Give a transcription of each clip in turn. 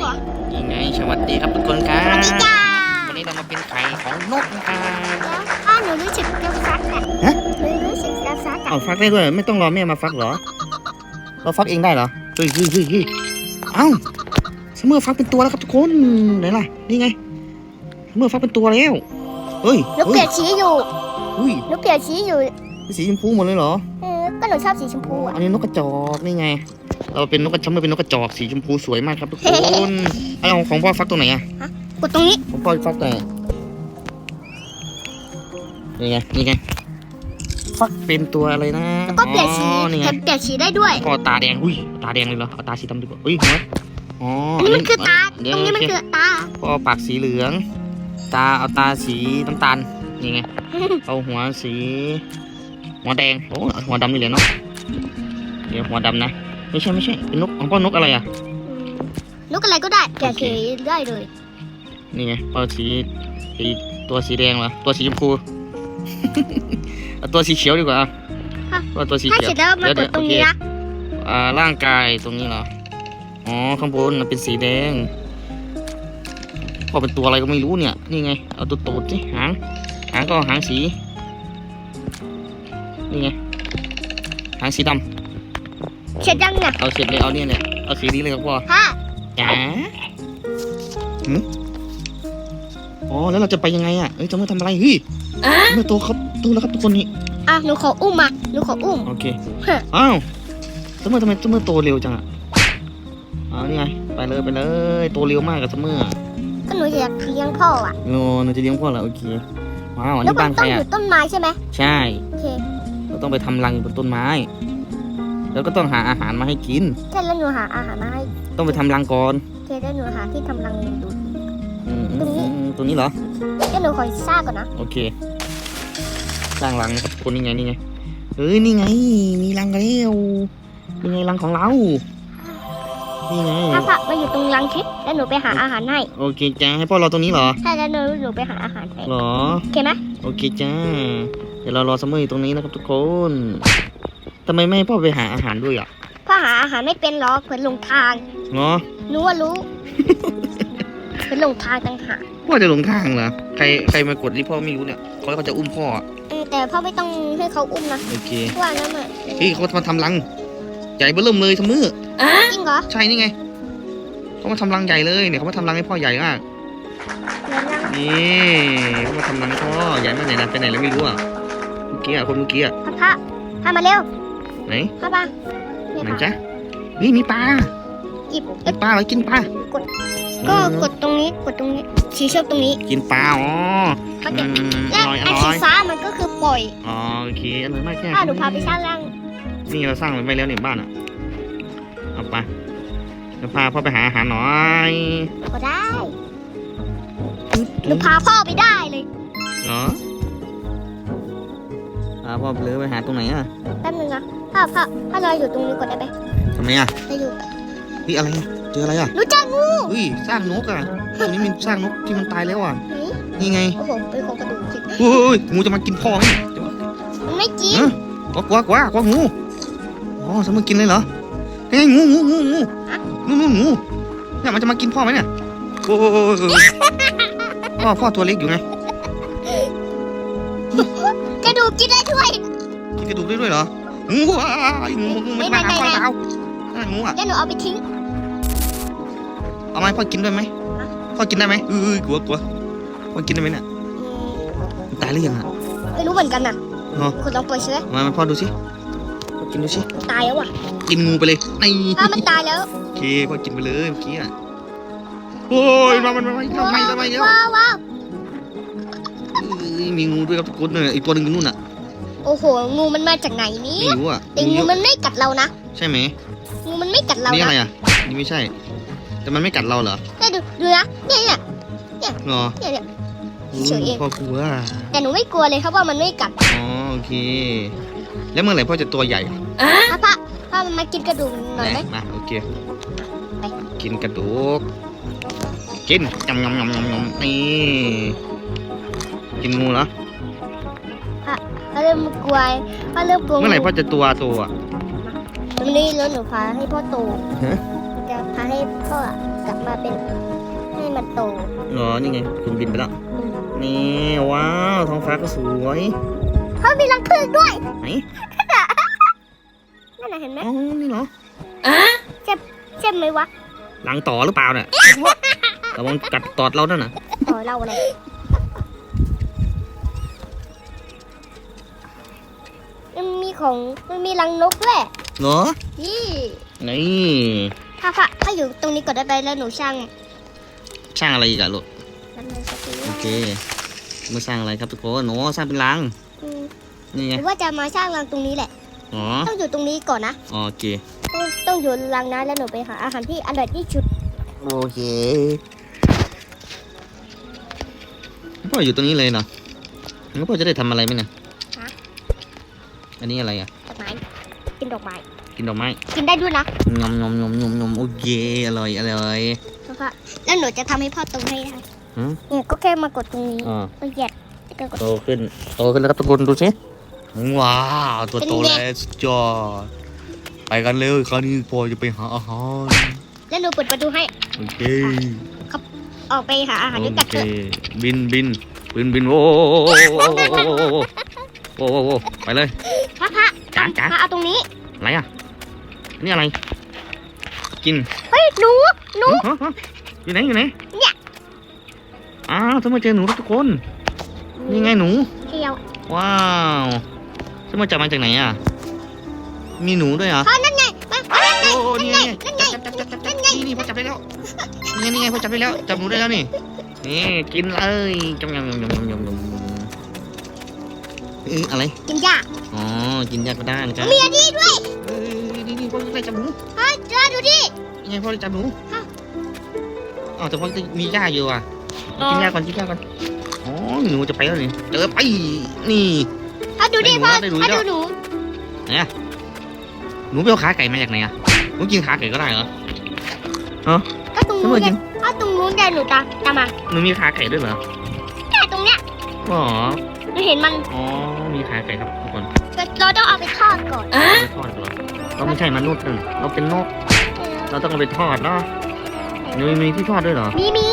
เหรอยังไงสวัสดีครับทุกคนครัสวัสดีบจ้าวันนี้เรามาเป็นไข่ของนกนะครับแล้วถ้าหนูรู้สึกจะฟักอะฮะหนูรู้สึกจะฟักอะเอาฟักได้ด้วยไม่ต้องรอแม่มาฟักเหรอ เราฟักเองได้เหรอเฮ้ยเฮ้ยเฮ้ยเฮ้ยเอ้าสมเมอร์ฟักเป็นตัวแล้วครับทุกคนไหนล่ะนี่ไงสมเมอร์ฟักเป็นตัวแล้วเฮ้ยหนูเปลี่ยนสีอยู่เฮ้ยหนูเปลี่ยนสีอยู่เป็นสีชมพูหมดเลยเหรอเออก็หนูชอบสีชมพูอะอันนี้นกกระจอกนี่ไง เราเป็นนกกระชมเมอร์เป็นนกกระจอกสีชมพูสวยมากครับทุกคนเอาของพ่อฟักตัวไหนอะกดตรงนี้ของพ่อฟักตัวไหนนี่ไงนี่ไงฟักเป็นตัวอะไรนะแล้วก็เปลี่ยนสีอ๋อนี่ไงแถมเปลี่ยนสีได้ด้วยพอตาแดงอุ้ยตาแดงเลยเหรอเอาตาสีดำดีกว่าอุ้ยหัวอ๋ออันนี้มันคือตาเดี๋ยตวรงนี้มันโอเคคือตาพอปากสีเหลือง ตาเอาตาสีน้ำตาลนี่ไงเอาหัวสีหัวแดงโอ้เอาหัวดำนี่เลยเนาะเดี๋ยวหัวดำนะ ไม่ใช่ไม่ใช่เป็นนกของพ่อนกอะไรอะ นกอะไรก็ได้เปลี่ยนโอเคสีได้เลยนี่ไงเอาสีสีตัวสีแดงเหรอตัวสีชมพู เอาตัวสีเขียวดีกว่าเอาตัวสีถ้าเขียวเสร็จแล้วมากดตรงนี้นะอ่าร่างกายตรงนี้เหรอ อ๋อข้างบนมันเป็นสีแดงพอเป็นตัวอะไรก็ไม่รู้เนี่ย นี่ไง เอาตัวตูดสิหาง หางก็หางสี นี่ไง หางสีด เสร็จยังเนี่ยำเอาเสร็จเลยเอาเนี่ยเนี่ยเอาสีนี้เลยครับพ่อถ้าจ๋าหืมอ๋อแล้วเราจะไปยังไงอะเอ้ยจะมาทำอะไรเฮ้ยเมื่อโตครับโตแล้วครับทุกคนนี่อะหนูขออุ้มมาหนูขออุ้ม โอเคเฮ้ยอ้าวซัมเมอร์ทำไมซัมเมอร์โตเร็วจังอะอ๋อนี่ไงไปเลยไปเลยโตเร็วมากกับซัมเมอร์ก็หนูอยากเลี้ยงพ่ออะโน่หนูจะเลี้ยงพ่อเหรอโอเคว้าวอันแล้วนี้มับ้านนใคต้รองออะยู่ต้นไม้ใช่ไหมใช่ โอเค เราต้องไปทำรังอยู่บนต้นไม้ แล้วก็ต้องหาอาหารมาให้กิน ใช่แล้วหนูหาอาหารมาให้ต้องไปทำรังก่อนโอเคแล้วหนูหาที่ทำรังดู อืมอืมตรงนี้อืมตัวนี้เหรอ ก็หนูขอสร้างก่อนนะโอเค สร้างรังนะครับคนนี้ไงนี่ไงเฮ้ยนี่ไง มีรังแล้วนี่ไงรังของเรา นี่ไง ถ้าพระมาอยู่ตรงรังคิดแล้วหนูไปหาอาหารให้โอเคจ้าให้พ่อเราตรงนี้เหรอใช่แล้วหนูหนูไปหาอาหารให้เหรอ โอเคไหมโอเคจ้า เดี๋ยวเรารอซัมเมอร์อยู่ตรงนี้นะครับทุกคน ทำไมไม่ให้พ่อไปหาอาหารด้วยอะพ่อหาอาหารไม่เป็นหรอกเผื่อหลงทางเนาะหนูว่ารู้ เผื่อหลงทางต่างหากพ่อจะหลงทางเหรอใครใครมากดที่พ่อไม่รู้เนี่ยเขาเขาจะอุ้มพ่ออะเออแต่พ่อไม่ต้องให้เขาอุ้มนะโอเคเพราะว่านั่นน่ะเฮ้ยเขามาทำรัง ใหญ่เบ้อเริ่มเลยซัมเมอร์จริงเหรอใช่นี่ไงเขามาทำรังใหญ่เลยเนี่ยเขามาทำรังให้พ่อใหญ่มากเดี๋ยวรังนี่เขามาทำรังให้พ่อใหญ่มากไหนนะไปไหนแล้วไม่รู้อะเมื่อกี้อะคนเมื่อกี้อะพระพระพามาเร็ว ไหนพระบ้างเนี่ยไหนค่ะจ๊ะเฮ้ยมีปลาหยิบมีปลาเหรอกินปลากด ก็กดตรงนี้กดตรงนี้ชี้เชือกตรงนี้ กินปลาอ๋อเขาอืจะมอและร่อยออันร่สีอยฟ้ามันก็คือปล่อยอ๋อโอเคอร่อยมากแค่ถ้าหนูพาไปสร้างรังนี่เราสร้างไว้แล้วเนี่ยบ้านอะเอาไปเดี๋ยวพาพ่อไปหาอาหารหน่อยก็ได้หนูพาพ่อไปได้เลยเหรอพาพ่อไปเลยไปหาตรงไหนอะแป๊บนึงนะพ่อพ่อพ่อเราอยู่ตรงนี้ก่อนได้ไหมทำไมอะจะอยู่เฮ้ยอะไรอะเจออะไรอะหนูเจองูเฮ้ยสร้างนกอะตรงนี้มันสร้างนกที่มันตายแล้วอะไหนนี่ไงโอ้โหเป็นโครงกระดูกสิโอ้ยงูจะมากินพ่อไหมเนี่ยมันไม่กินเอ้อกวักกวักกวักกวักงูอ๋อจะมากินเลยเหรอเฮ้ยงูงูงูงูนู่นนู่นงูเนี่ยมันจะมากินพ่อไหมเนี่ยโอ้ยพ่อพ่อตัวเล็กอยู่ไงกระ ดูกกินได้ด้วยกินกระดูกได้ด้วยเหรองูอะงูงูมันมาหาพ่อเรานั่นงูอะแล้วหนูเอาไปทิ้ง เอาไหมพ่อกินได้ไหมพ่อกินได้ไหมเออกลัวกลัวพ่อกินได้ไหมเนี่ยอืมมันตายหรือยังอะไม่รู้เหมือนกันน่ะเนาะคุณลองเปิดเชื้อมามาพ่อดูสิพ่อกินดูสิตายแล้วว่ะกินงูไปเลยนี่ถ้ามันตายแล้วโอเคพ่อกินไปเลยเมื่อกี้อะโอ้ยมามันมาไม่ทำไมทำไมเดี๋ย มีงูด้วยครับทุกคนเนี่ยอีกตัวหนึ่งอยู่นู่นอะโอ้โห งูมันมาจากไหนเนี่ไม่ยรู้อะแต่มีงูเยอะมันไม่กัดเรานะ ใช่ไหมงูมันไม่กัดเรานี่นะอะไรอะนี่ไม่ใช่ แต่มันไม่กัดเราเหรอแต่ดูดูนะเนี่ยเนี่ยเหรอเนี่ยเนี่ย เฉยเอง พ่อกลัวแต่หนูไม่กลัวเลยครับว่ามันไม่กัดอ๋อโอเค แล้วเมื่อไหร่พ่อจะตัวใหญ่ถ้าพระถ้ามันมากินกระดูกหน่อยไหมมาโอเคไป กินกระดูกกินยำยำยำยำยำนี่ กินงูเหรอถ้าเริ่มกลัวถ้าเริ่มกลัวเมื่อไหร่พ่อจะตัวโตอะตรงนี้แล้วหนูพาให้พ่อโตฮะจะพาให้พ่ออะกลับมาเป็นให้มันโตเหรอนี่ไง คุณบินไปแล้วอืมนี่ว้าวท้องฟ้าก็สวยเฮ้ยมีรังผึ้งด้วยไหนนั่นน่ะเห็นไหมอ๋อนี่เหรอเจ็บไหมวะรังต่อหรือเปล่าเนี่ยระวังกัดตอดเราด้วยนะต่อเราอะไร มันมีของมันมีรังนกด้วยเหรอนี่นี่ถ้าพระถ้าอยู่ตรงนี้ก่อนได้ไปแล้วหนูช่างสร้างอะไรอีกอะลูกนั่นเลยสักทีโอเคมาสร้างอะไรครับทุกคนหนูสร้างเป็นรังอืมนี่หไงรือว่าจะมาสร้างรังตรงนี้แหละ อ๋อต้องอยู่ตรงนี้ก่อนนะ โอเคต้องต้องอยู่รังนั้นแล้วหนูไปหาอาหารที่อร่อยที่สุดโอเคพ่ออยู่ตรงนี้เลยเนาะแล้วพ่อจะได้ทำอะไรไหมเนี่ยฮะ อันนี้อะไรอะดอกไม้กินดอกไม้กินดอกไม้กินได้ด้วยนะยำยำยำยำยำโอเคอร่อยอร่อยแล้วก็แล้วหนูจะทำให้พ่อตรงให้ได้หืมเนี่ยก็แค่มากดตรงนี้อ่า ก็เหยียดแล้วก็กด โตขึ้นโตขึ้นแล้วครับทุกคนดูสิว้าวตัวโตเป็นไงแล้วสุดยอดไปกันเร็วคราวนี้พ่อจะไปหาอาหารแล้วหนูเปิดประตูให้โอเคออกไปหาอาหารด้วยกันโอเถเคอะบินบินบินบินโอ้โอ้โอ้โอ้โอ้โอ้โอ้โอ้โอ้โอ้ไปเลยพระพระ จ๋าจ๋าพระเอาตรงนี้ อะไรอะอันนี่อะไร กิน เฮ้ยหนูหนูฮะฮะอยู่ไหนอยู่ไหน เนี่ยอ้าวทำไมเจอหนูทุกคน นี่ไงหนูเที่ยวว้าวจะมาจับมาจากไหนอะ มีหนูด้วยเหรอพ่อนั่นไงมานั่นไงโอ้นี่ไงนั่นไงจับจับจับจับจับนี่นี่พ่อจับได้แล้ว นี่ไงนี่ไงพ่อจับได้แล้ว จับหนูได้แล้วนี่ นี่กินเลยจำยำยำยำยำยำยำเอ๊ะอะไร กินหญ้าอ๋อ กินยาก็ได้นะครับมีอันนี้ด้วยเอ้ยนี่นี่พ่อได้จับหนูเฮ้ยเจอดูดิยังไงพ่อได้จับหนูฮะอ๋อแต่พ่อจะมีหญ้าอยู่อะ กินหญ้าก่อนกินหญ้าก่อนอ๋อหนูจะไปแล้วนี่เจอไปนี่ เอาดูดิพ่อได้หนูเอาได้ดูหนูหนูหนูไปเอาขาไก่มาจากไหนอะหนูกินขาไก่ก็ได้เหรอ ก็ตรงนู้ไมนไงกินเอาตรงนู้นไงหนูตามตามมาหนูมีขาไก่ด้วยเหรอแค่ตรงเนี้ยอ๋อ หนูเห็นมัน อ๋อ มีขาไก่ครับ ทุกคนเราต้องเอาไปทอดก่อนเอาไปทอดเหรอเราไม่ใช่มนุษย์นั่นเราเป็นนก เราต้องเอาไปทอดเนาะหนูมีที่ทอดด้วยเหรอ มีมี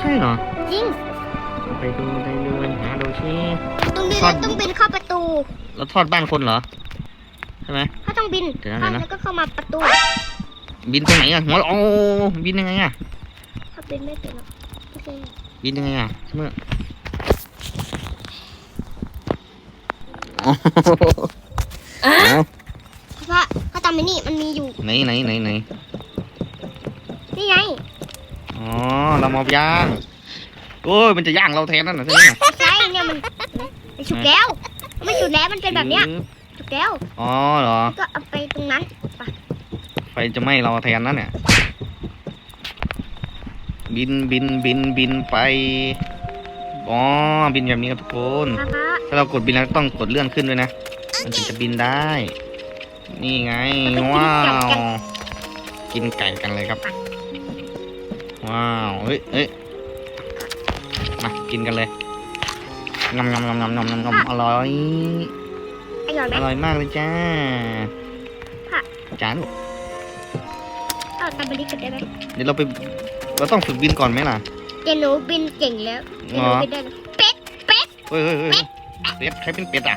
ใช่เหรอ จริงไปดูได้เลยหาดูชิตรงนี้ทอเราดต้องบินเข้าประตู เราทอดบ้านคนเหรอ ใช่ไหมถ้าต้องบินเดี๋ยวนะเข้าเดี๋ยวนะแล้วก็เข้ามาประตู บินตรงไหนอะหัวโอ้บินยังไงอะถ้าบินไม่เป็นหรอกโอเคบินยังไงอะเมื่อ อ๋อเอาเพราะถ้าตามไปนี่มันมีอยู่ไหนไหนไหนไหนนี่ไงอ๋อเรามาย่างโอ้ยมันจะย่างเราแทนนั่นเหรอใช่ไหมใช่เนี่ยมันมันฉุกแล้วมันไม่ฉุกแล้วมันเป็นแบบเนี้ยฉุกแล้วอ๋อเหรอ ก็เอาไปตรงนั้นไฟจะไหม้เราแทนนั่นเนี่ย บินบินบินบินไป อ๋อ บินแบบนี้ครับทุกคนพระพระ ถ้าเรากดบินแล้วต้องกดเลื่อนขึ้นด้วยนะ มันถึงจะบินได้ นี่ไง ว้าว กินไก่กันเลยครับ ว้าว เฮ้ยเฮ้ยมากินกันเลยงำงำงำงำงำงำงำอร่อย อร่อยไหมอร่อยมากเลยจ้าค่ะจานลูกเอาตามไปดิกันได้ไหมเดี๋ยวเราไป เราต้องฝึกบินก่อนไหมล่ะเดี๋ยวหนูบินเก่งแล้วเดี๋ยวหนูบินได้แล้วเป็ดเฮ้ยเฮ้ยเฮ้ย เป็ดใครเป็นเป็ดอะ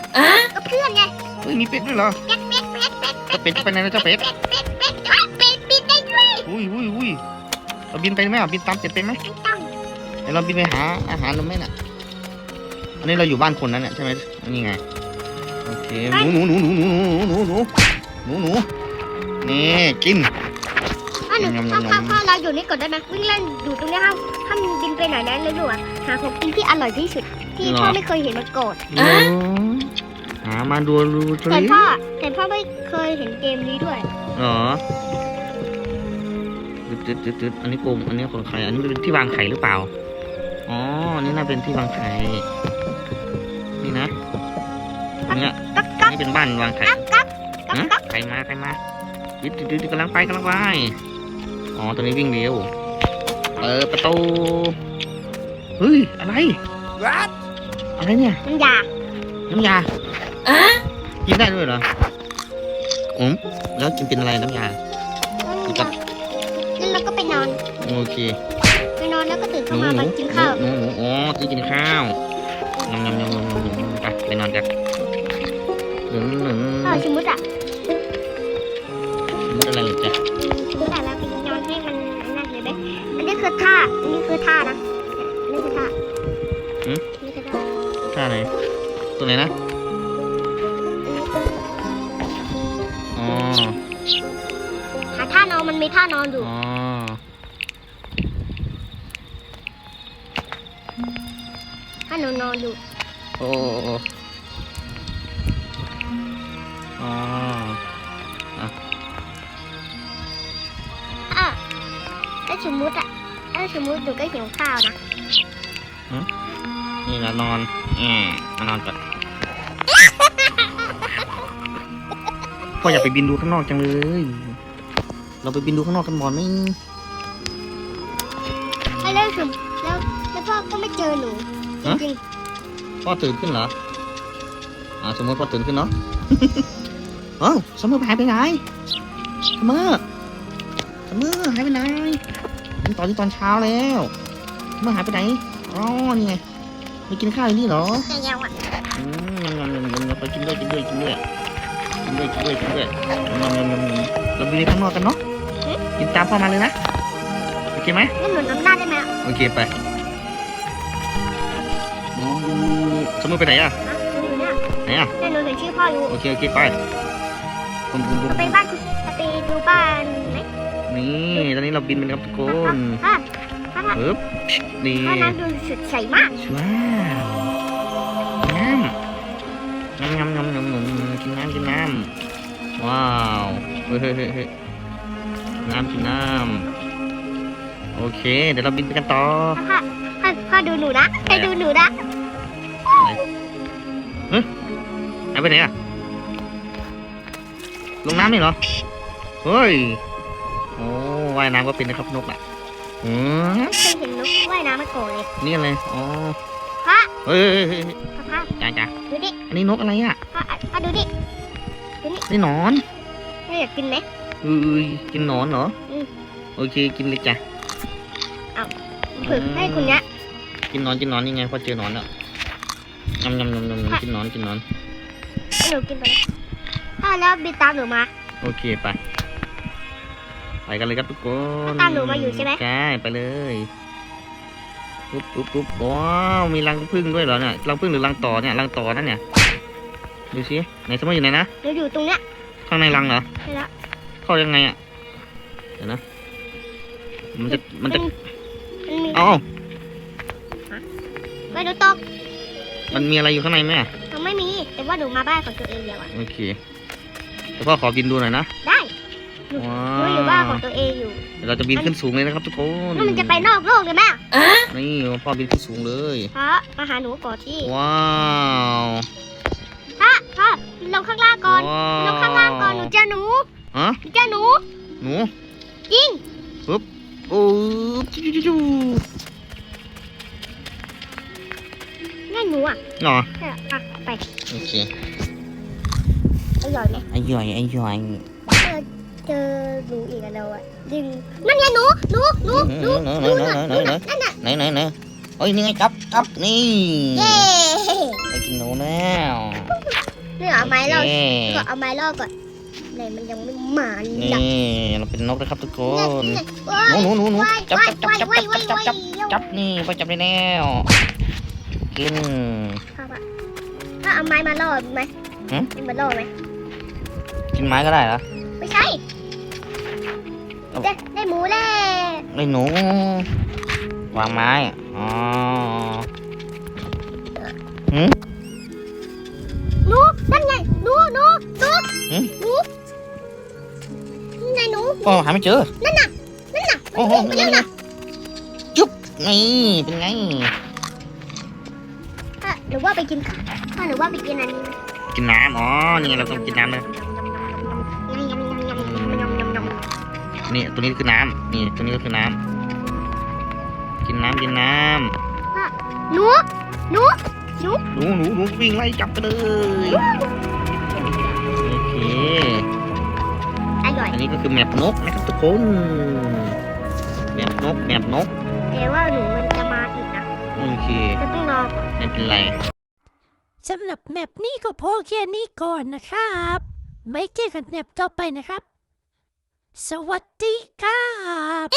ก็เพื่อนไงเฮ้ยมีเป็ดด้วยเหรอเป็ดเป็ดเป็ดเป็ดเจ้าเป็ดจะไปไหนนะเจ้าเป็ดเป็ดเป็ดเป็ดเป็ดเป็ดบินได้ด้วยอุ้ยอุ้ยอุ้ยเราบินไปไหมอะบินตามเป็ดไปไหมไม่ต้องเดี๋ยวเราบินไปหาอาหารเราไหมน่ะอันนี้เราอยู่บ้านคนนั้นเนี่ยใช่ไหมนี่ไงโอเคหนูหนูหนูหนูหนูหนูหนูหนูหนูนี่กินถ้าหนูยำยำถ้ายำถ้าถ้าเราอยู่นี่ก่อนได้ไหมวิ่งเล่นอยู่ตรงนี้ห้ามห้ามบินไปไหนนะแล้วหนูอะหาของกินที่อร่อยที่สุด ที่พ่อไม่เคยเห็นมาก่อนโอ้หามาดูดูทแต่ริพ่อแต่พ่อไม่เคยเห็นเกมนี้ด้วย เหรอตึ๊ดตึ๊ดตึ๊ดตึ๊ดอันนี้กลมอันนี้ของใครอันนี้เป็นที่วางไข่หรือเปล่า อ๋อ อันนี้น่าเป็นที่วางไข่ นี่นะอันเนี้ยกักอักันกนี้เป็นบ้านวางไข่ กักกักกักฮะกักใครมาใครมายึดยึดกำลังไปกำลังไป อ๋อตัวนี้วิ่งเร็ว เปิดประตู เฮ้ย อะไร อะไรเนี่ย น้ำยาน้ำยากินได้ด้วยเหรออืมแล้วกินเป็นอะไรน้ำยาน้ำยาแล้วเราก็ไปนอนอโอเค ไปนอนแล้วก็ตื่นหเข้านูมาหนูมากินข้าวหนูหนูอ๋อตื่นกินข้าวยำยำยำยำยำยำไปไปนอนกันหนึ่งหนึ่งข้าวชิมุดอะมุดอะไรเลยจ้ะชิมุดอะแล้วไปนอนให้มันนั่นเลยไหมอันนี้คือท่าอันนี้คือท่านะอันนี้คือท่าอันนี้คือท่าท่าไหน ตัวไหนนะ อ๋อ หาท่านอนมันมีท่านอนอยู่ อ๋อท่านอนนอนอยู่ โอ้โอ้อ๋ออะถ้าสมมุติอะถ้าสมมุติหนูก็หิวข้าวนะ นี่นะนอนแอบมานอนก่อนพ่ออยากไปบินดูข้างนอกจังเลย เราไปบินดูข้างนอกกันบ่อนไหมให้เล่นสมแล้วแล้วพ่อก็ไม่เจอหนูจริงพ่อตื่นขึ้นเหรอ อ่าสมมติพ่อตื่นขึ้นเนาะเอ้าสมมติหายไปไหนสมมติสมมติหายไปไหนนี่ตอนที่ตอนเช้าแล้วสมมติหายไปไหน อ๋อ นี่ไง ไปกินข้าวอยู่นี่เหรอๆแต่ยังอะอืมยำยำยำยำยำไปกินด้วยกินด้วยกินด้วยกินด้วยกินด้วยกินด้วยยำยำยำยำยำเราไปเล่นข้างนอกกันเนาะกินตามพ่อมาเลยนะโอเคไหมนี่หนูน้ำหน้าได้ไหมอะโอเคไปดูดูสมมติไปไหนอะฮะหนูเนี่ยไหนอะแต่หนูเห็นชื่อพ่ออยู่ โอเคโอเคไปบุมบุมบุมไปบ้านคุณไปดูบ้านไหมนี่ตอนนี้เราบินเป็นครับทุกคนพ่อพ่อพ่อ ปึ๊บนี่พ่อน้ำดูสดใสมากว้าวน้ำน้ำน้ำน้ำน้ำน้ำกินน้ำกินน้ำว้าวเฮ้ยเฮ้ยเฮ้ยเฮ้ยน้ำกินน้ำโอเค เดี๋ยวเราบินไปกันต่อพ่อพ่อพ่อดูหนูนะให้ดูหนูนะหายไปไหนอะลงน้ำนี่เหรอ เฮ้ย โอ้ว่ายน้ำก็เป็นนะครับนกอะ อืมเคยเห็นนกว่ายน้ำมาก่อนเลยนี่อะไรอ๋อพ่อเฮ้ยเฮ้ยเฮ้ยเฮ้ยพ่อพ่อจ้าจ้าดูดิอันนี้นกอะไรอะพ่อพ่อดูดินี่หนอนไม่อยากกินไหมเอ้ยกินหนอนเหรออมโอเคกินเลยจ้ะฝึกให้คุณเนี้ยกินหนอนกินหนอนยังไงพอเจอหนอนแล้วยำยำยำยำยำกินหนอนกินหนอนให้หนูกินไปเลยพ่อแล้วบินตามหนูมา โอเคไป ไปกันเลยครับทุกคนตามหนูมาอยู่ใช่ไหมใช่ไปเลยปุ๊บปุ๊บปุ๊บว้าวมีรังผึ้งด้วยเหรอเนี่ยรังผึ้งหรือรังต่อเนี่ยรังต่อนั่นเนี่ยดูสิไหนสมมติอยู่ไหนนะหนูอยู่ตรงเนี้ยข้างในรังเหรอใช่แล้วเข้ายังไงอะเดี๋ยวนะมันจะมันจะมันมีเอ้าไปดูตกมันมีอะไรอยู่ข้างในไหมอะมันไม่มีแต่ว่าหนูมาบ้านของตัวเองเดียวอะโอเคแต่พ่อขอบินดูหน่อยนะ ได้ว้าหนูอยู่บ้านของตัวเองอยู่เดี๋ยวเราจะบินขึ้นสูงเลยนะครับทุกคนแล้วมันจะไปนอกโลกเลยไหมนี่พ่อบินขึ้นสูงเลยพ่อมาหาหนูก่อนที่ว้าวพ่อพ่อลงข้างล่างก่อนว้าวลงข้างล่างก่อนหนูเจอหนูฮะหนูเจอหนูหนูจริงโอ้จิ๊วจิ๊วจิ๊วนั่นหนูอะหน่อเอออะไปโอเคอร่อยไหม ไอ้ย่อยไอ้ย่อย เจอหนูอีกแล้วเราอะดึงนั่นไงหนูหนูหนูหนูหนูน่ะหนูน่ะนั่นน่ะไหนไหนไหนเฮ้ยนี่ไงครับครับนี่เย้ไปกินหนูแล้วนี่เอาไม้ล่อโอเคก็เอาไม้ล่อก่อนไหนมันยังไม่มานี่หลับเราเป็นนกนะครับทุกคนี่นนี่หนูหนูหนูหนูว้ายจับว้ายจับจับว้ายจับว้ายจับว้ายจับจับจับนี่ไปจับได้แล้วกินครับอะถ้าเอาไม้มาล่อไหมหืมเอามาล่อไหมกินไม้ก็ได้เหรอไม่ใช่เอา ได้ได้หมูแล้วไอ้หนู วางไม้ อ๋อหนูนั่นไงหนูหนูหนูหืมหนูนั่นไงหนูพ่อหาไม่เจอ นั่นน่ะนั่นน่ะโอ้โหมันนี่วิ่งไปไงแล้วจุ๊บนี่เป็นไงอะหรือว่าไปกินถ้าหรือว่าไปกินอันนี้ไหมกินน้ำอ๋อนี่ไงเราต้องกินน้ำเลย นี่ตัวนี้คือน้ำนี่ตัวนี้ก็คือน้ำกินน้ำกินน้หนูหนูำหนูหนูหนูวิ่งไล่จับกันเลยโอเคอร่อยอันนี้ก็คือแมปนกนะครับทุกคนแมปนกแมปนกแต่ว่าหนูมันจะมาอีกนะโอเคจะต้องรอก่อนไม่เป็นไร สำหรับแมปนี้ก็พอแค่นี้ก่อนนะครับไว้เจอกันแมปต่อไปนะครับ สวัสดีครับ